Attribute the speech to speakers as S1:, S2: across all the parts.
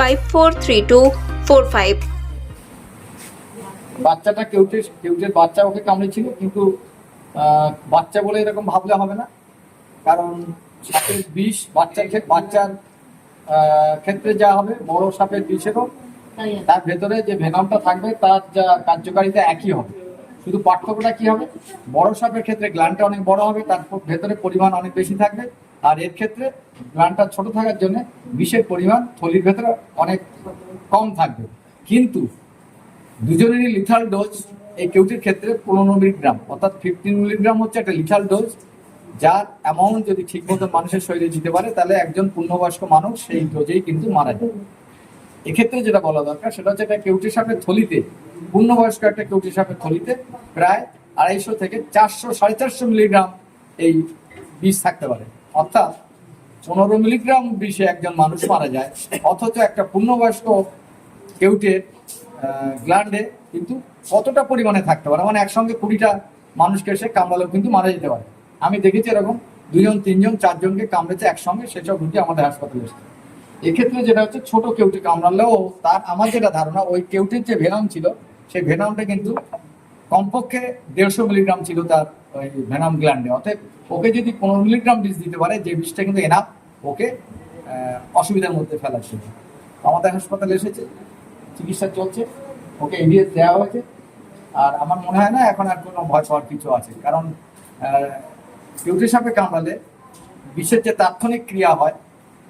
S1: five four three two four five
S2: বাচ্চাটা কেউটের কেউটের বাচ্চা ওকে কামড়েছিল, কিন্তু বাচ্চা বলে এরকম ভাবলে হবে না। কারণ সাপের বিষ বাচ্চার বাচ্চার ক্ষেত্রে যা হবে, বড় সাপের বিষেরও, তার ভেতরে যে ভেনামটা থাকবে, তার যা কার্যকারিতা একই হবে। শুধু পার্থক্যটা কি হবে? বড় সাপের ক্ষেত্রে গ্ল্যান্ডটা অনেক বড় হবে তার ভেতরে পরিমাণ অনেক বেশি থাকবে। আর এর ক্ষেত্রে গ্ল্যান্ডটা ছোট থাকার জন্য বিষের পরিমাণ থলির ভেতরে অনেক কম থাকবে। কিন্তু দুজনেরই লিথাল ডোজ এই কেউটির ক্ষেত্রে পনেরো মিলিগ্রাম অর্থাৎ ফিফটিন মিলিগ্রাম হচ্ছে একটা লিথাল ডোজ যার অ্যামাউন্ট যদি ঠিক মতো মানুষের শরীরে দিতে পারে, তাহলে একজন পূর্ণবয়স্ক মানুষ সেই ডোজেই কিন্তু মারা যায়। এক্ষেত্রে যেটা বলা দরকার, সেটা হচ্ছে একটা কেউটি সাপের থলিতে, পূর্ণবয়স্ক একটা কেউটি সাপের থলিতে প্রায় আড়াইশো থেকে চারশো সাড়ে চারশো মিলিগ্রাম এই বিষ থাকতে পারে। অর্থাৎ পনেরো মিলিগ্রাম বিষে একজন মানুষ মারা যায়, অথচ একটা পূর্ণবয়স্ক কেউটের গ্ল্যান্ডে কিন্তু কতটা পরিমাণে থাকতে পারে? মানে একসঙ্গে কুড়িটা মানুষকে সে কামড়ালেও কিন্তু মারা যেতে পারে। আমি দেখেছি এরকম দুজন তিনজন, চারজনকে কামড়েছে একসঙ্গে, সেসব রুগী আমাদের হাসপাতালে এসেছে। এক্ষেত্রে যেটা হচ্ছে, ছোট কেউটি কামড়ালেও তার, আমার যেটা ধারণা, ওই কেউটির যে ভেনাম ছিল, সেই ভেনামটা কিন্তু কমপক্ষে দেড়শো মিলিগ্রাম ছিল তার ওই ভ্যানাম গ্ল্যান্ডে। অতএব ওকে যদি পনেরো মিলিগ্রাম বিষ দিতে পারে, যে বিষটা কিন্তু এনাফ ওকে অসুবিধার মধ্যে ফেলার ছিল আমাদের হাসপাতালে এসেছে, চিকিৎসা চলছে, ওকে এডিএস দেওয়া হয়েছে। আর আমার মনে হয় না এখন আর কোনো ভয় পাওয়ার কিছু আছে। কারণ কিউটি সাপে কামড়ালে বিষের যে তাৎক্ষণিক ক্রিয়া হয়,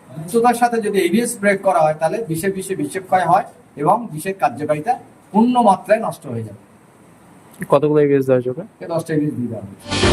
S2: দ্রুততার সাথে যদি এডিএস ব্রেক করা হয়, তাহলে বিষে বিষে বিষক্ষয় হয় এবং বিষের কার্যকারিতা পূর্ণ মাত্রায় নষ্ট হয়ে যাবে।
S3: কতগুলো এগিয়ে দেওয়া যাবে
S2: দশটা এডিএস দিয়ে দেওয়া